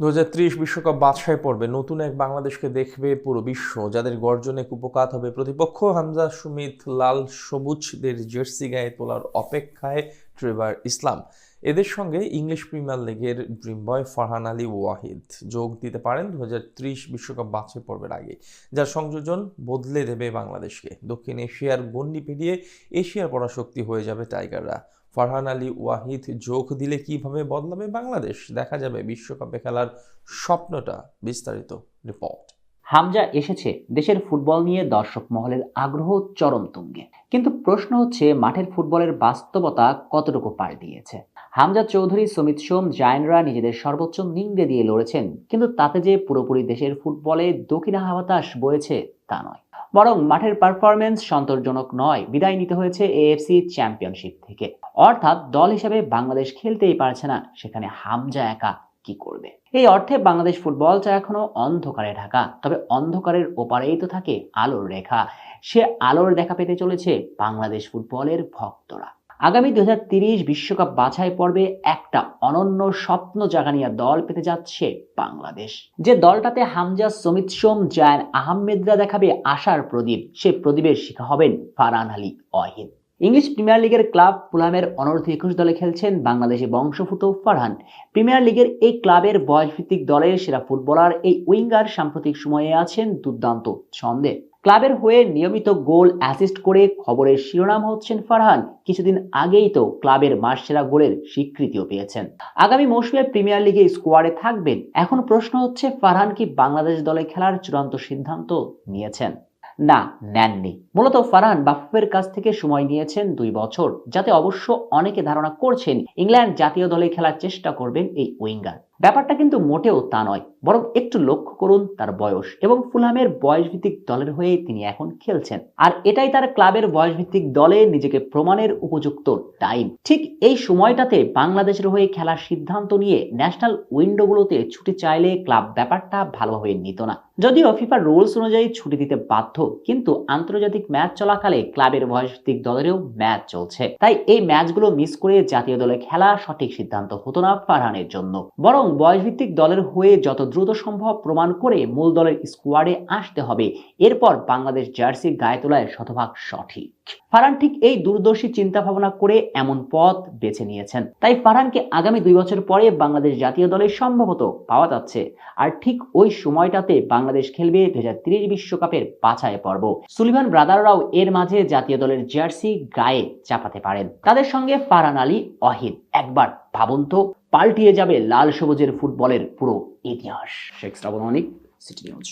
দু বিশ্বকাপ বাছাই পর্বে নতুন এক বাংলাদেশকে দেখবে পুরো বিশ্ব, যাদের গর্জনে কুপকাত হবে প্রতিপক্ষ হামজা সুমিত লাল সবুজদের জার্সি গায়ে তোলার অপেক্ষায় ট্রেভার ইসলাম। এদের সঙ্গে ইংলিশ প্রিমিয়ার লিগের ড্রিম বয় ফারহান আলী ওয়াহিদ যোগ দিতে পারেন দু হাজার ত্রিশ বিশ্বকাপ বাছাই পর্বের আগে, যার সংযোজন বদলে দেবে বাংলাদেশকে। দক্ষিণ এশিয়ার গণ্ডি পেরিয়ে এশিয়ার পরাশক্তি হয়ে যাবে টাইগাররা। ফারহান আলী ওয়াহিদ যোগ দিলে কীভাবে বদলাবে বাংলাদেশ? দেখা যাবে বিশ্বকাপে খেলার স্বপ্নটা বিস্তারিত রিপোর্ট হামজা এসেছে দেশের ফুটবল নিয়ে দর্শক মহলের আগ্রহ চরম তুঙ্গে। কিন্তু প্রশ্ন হচ্ছে, মাঠের ফুটবলের বাস্তবতা কতটুকু পাড় দিয়েছে? হামজা চৌধুরী, সমিত সোম জায়নরা নিজেদের সর্বোচ্চ নিংড়ে দিয়ে লড়েছেন। কিন্তু তাতে যে পুরোপুরি দেশের ফুটবলে দক্ষিণা হাবাতাস বয়েছে, তা নয়। বরং মাঠের পারফরমেন্স সন্তোষজনক নয়, বিদায় নিতে হয়েছে এএফসি চ্যাম্পিয়নশিপ থেকে। অর্থাৎ দল হিসেবে বাংলাদেশ খেলতেই পারছে না, সেখানে হামজা একা কি করবে? এই অর্থে বাংলাদেশ ফুটবলটা এখনও অন্ধকারে ঢাকা, তবে অন্ধকারের ওপারেই তো থাকে আলোর রেখা। সে আলোর দেখা পেতে চলেছে বাংলাদেশ ফুটবলের ভক্তরা। আগামী দু বিশ্বকাপ বাছাই পর্বে একটা অনন্য স্বপ্ন জাগানিয়া দল পেতে যাচ্ছে বাংলাদেশ। যে দলটাতে হামজা সমিত সোম, জায়ান আহমেদরা দেখাবে আশার প্রদীপ, সে প্রদীপের শিখা হবেন ফারহান আলী অহিদ ইংলিশ প্রিমিয়ার লিগের ক্লাব ফুলহামের অনূর্ধ্ব একুশ দলে খেলছেন বাংলাদেশি বংশভূত ফারহান। প্রিমিয়ার লিগের এই ক্লাবের বয়সভিত্তিক দলের সেরা ফুটবলার এই উইঙ্গার সাম্প্রতিক সময়ে আছেন দুর্দান্ত ছন্দে। ক্লাবের হয়ে নিয়মিত গোল অ্যাসিস্ট করে খবরের শিরোনাম হচ্ছেন ফারহান। কিছুদিন আগেই তো ক্লাবের মাসসেরা গোলের স্বীকৃতিও পেয়েছেন। আগামী মৌসুমে প্রিমিয়ার লিগে স্কোয়াডে থাকবেন। এখন প্রশ্ন হচ্ছে, ফারহান কি বাংলাদেশ দলে খেলার চূড়ান্ত সিদ্ধান্ত নিয়েছেন? না, নেননি। মূলত ফারহান বাফুফের কাছ থেকে সময় নিয়েছেন দুই বছর, যাতে অবশ্য অনেকে ধারণা করছেন, ইংল্যান্ড জাতীয় দলে খেলার চেষ্টা করবেন এই উইঙ্গার। ব্যাপারটা কিন্তু মোটেও তা নয়, বরং একটু লক্ষ্য করুন তার বয়স এবং ফুলহামের বয়সভিত্তিক দলের হয়ে তিনি এখন খেলছেন। আর এটাই তার ক্লাবের বয়সভিত্তিক দলে নিজেকে প্রমাণের উপযুক্ত টাইম। ঠিক এই সময়টাতে বাংলাদেশের হয়ে খেলার সিদ্ধান্ত নিয়ে ন্যাশনাল উইন্ডোগুলোতে ছুটি চাইলে ক্লাব ব্যাপারটা ভালোভাবে নিত না। যদিও ফিফার রুলস অনুযায়ী ছুটি দিতে বাধ্য, কিন্তু আন্তর্জাতিক ম্যাচ চলাকালে ক্লাবের বয়সভিত্তিক দলেরও ম্যাচ চলছে। তাই এই ম্যাচগুলো মিস করে জাতীয় দলে খেলা সঠিক সিদ্ধান্ত হতো না ফারহানের জন্য। বরং বয়সভিত্তিক দলের হয়ে যত দ্রুত সম্ভব প্রমাণ করে মূল দলের স্কোয়াডে আসতে হবে। এরপর বাংলাদেশ জার্সি গায়ে তোলায় শতভাগ সঠিক। ফারহান ঠিক এই দূরদর্শী চিন্তা ভাবনা করে এমন পথ বেছে নিয়েছেন। তাই ফারহানকে আগামী দুই বছর পরে বাংলাদেশ জাতীয় দলে সম্ভবত পাওয়া যাচ্ছে। আর ঠিক ওই সময়টাতে বাংলাদেশ খেলবে দু বিশ্বকাপের বাছাই পর্ব। সুলিভান ব্রাদাররাও এর মাঝে জাতীয় দলের জার্সি গায়ে চাপাতে পারেন। তাদের সঙ্গে ফারহান আলী, অহিদ, একবার ভাবুন তো পাল্টিয়ে যাবে লাল সবুজের ফুটবলের পুরো ইতিহাস। Sheikh Shrabon Anik city news.